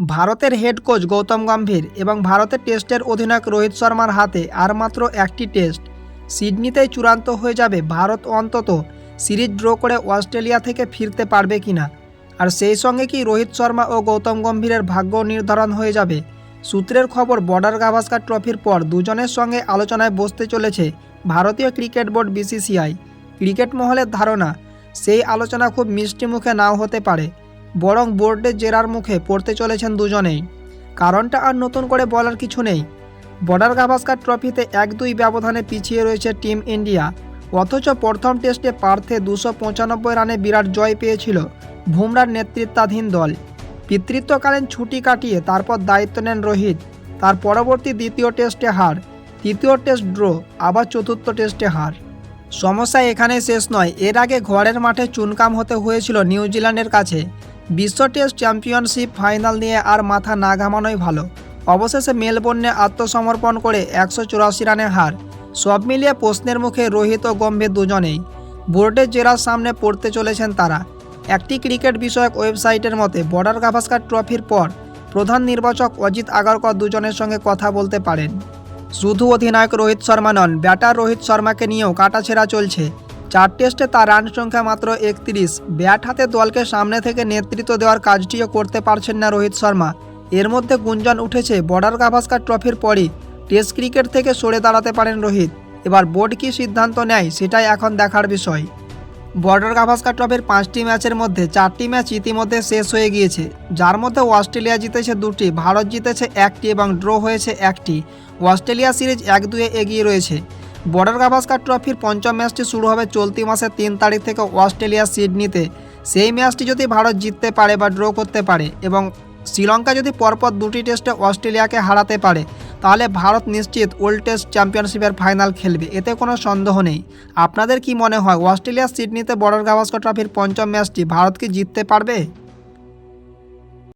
ভারতের head coach Gautam Gambhir এবং ভারতের টেস্টের অধিনায়ক রোহিত শর্মার হাতে আর মাত্র একটি টেস্ট সিডনিতেই চূড়ান্ত হয়ে যাবে ভারত অন্তত সিরিজ ড্র করে অস্ট্রেলিয়া থেকে ফিরতে পারবে কিনা। আর সেই সঙ্গে কি রোহিত শর্মা ও গৌতম গম্ভীরের ভাগ্য নির্ধারণ হয়ে যাবে? সূত্রের খবর বর্ডার গাভাস্কার ট্রফির পর দুজনের সঙ্গে আলোচনায় বসতে চলেছে ভারতীয় ক্রিকেট বোর্ড বিসিসিআই। ক্রিকেট মহলের ধারণা, সেই আলোচনা খুব মিষ্টি মুখে নাও হতে পারে। বরং বোর্ডের জেরার মুখে পড়তে চলেছেন দুজনেই। কারণটা আর নতুন করে বলার কিছু নেই। বর্ডার গাভাস্কার ট্রফিতে এক দুই ব্যবধানে পিছিয়ে রয়েছে টিম ইন্ডিয়া। অথচ প্রথম টেস্টে পার্থে দুশো পঁচানব্বই রানে বিরাট জয় পেয়েছিল বুমরার নেতৃত্বাধীন দল। পিতৃত্বকালীন ছুটি কাটিয়ে তারপর দায়িত্ব নেন রোহিত। তার পরবর্তী দ্বিতীয় টেস্টে হার, তৃতীয় টেস্ট ড্র, আবার চতুর্থ টেস্টে হার। সমস্যা এখানে শেষ নয়, এর আগে ঘরের মাঠে চুনকাম হতে হয়েছিল নিউজিল্যান্ডের কাছে। বিশ্ব টেস্ট চ্যাম্পিয়নশিপ ফাইনাল নিয়ে আর মাথা না ঘামানোই ভালো। অবশেষে মেলবোর্নে আত্মসমর্পণ করে একশো চুরাশি রানে হার। সব মিলিয়ে প্রশ্নের মুখে রোহিত ও গম্ভীর দুজনেই। বোর্ডের জেরার সামনে পড়তে চলেছেন তারা। একটি ক্রিকেট বিষয়ক ওয়েবসাইটের মতে, বর্ডার গাভাস্কার ট্রফির পর প্রধান নির্বাচক অজিত আগারকর দুজনের সঙ্গে কথা বলতে পারেন। শুধু অধিনায়ক রোহিত শর্মা নন, ব্যাটার রোহিত শর্মাকে নিয়েও কাটাছেড়া চলছে। চার টেস্টে তার রান সংখ্যা মাত্র একত্রিশ। ব্যাট হাতে দলকে সামনে থেকে নেতৃত্ব দেওয়ার কাজটিও করতে পারছেন না রোহিত শর্মা। এর মধ্যে গুঞ্জন উঠেছে বর্ডার গাভাস্কার ট্রফির পরই। টেস্ট ক্রিকেট থেকে সরে দাঁড়াতে পারেন রোহিত। এবার বোর্ড কী সিদ্ধান্ত নেয় সেটাই এখন দেখার বিষয়। বর্ডার গাভাস্কার ট্রফির পাঁচটি ম্যাচের মধ্যে চারটি ম্যাচ ইতিমধ্যে শেষ হয়ে গিয়েছে। যার মধ্যে অস্ট্রেলিয়া জিতেছে দুটি, ভারত জিতেছে একটি এবং ড্র হয়েছে একটি। অস্ট্রেলিয়া সিরিজ এক দুয়ে এগিয়ে রয়েছে। বর্ডার গাভাস্কার ট্রফির পঞ্চম ম্যাচটি শুরু হবে চলতি মাসের তিন তারিখ থেকে অস্ট্রেলিয়া সিডনিতে। সেই ম্যাচটি যদি ভারত জিততে পারে বা ড্র করতে পারে এবং শ্রীলঙ্কা যদি পরপর দুটি টেস্টে অস্ট্রেলিয়াকে হারাতে পারে, তাহলে ভারত নিশ্চিত ওল্ড টেস্ট চ্যাম্পিয়নশিপের ফাইনাল খেলবে। এতে কোনো সন্দেহ নেই। আপনাদের কি মনে হয়, অস্ট্রেলিয়া সিডনিতে বর্ডার গাভাস্কর ট্রফির পঞ্চম ম্যাচটি ভারত কি জিততে পারবে?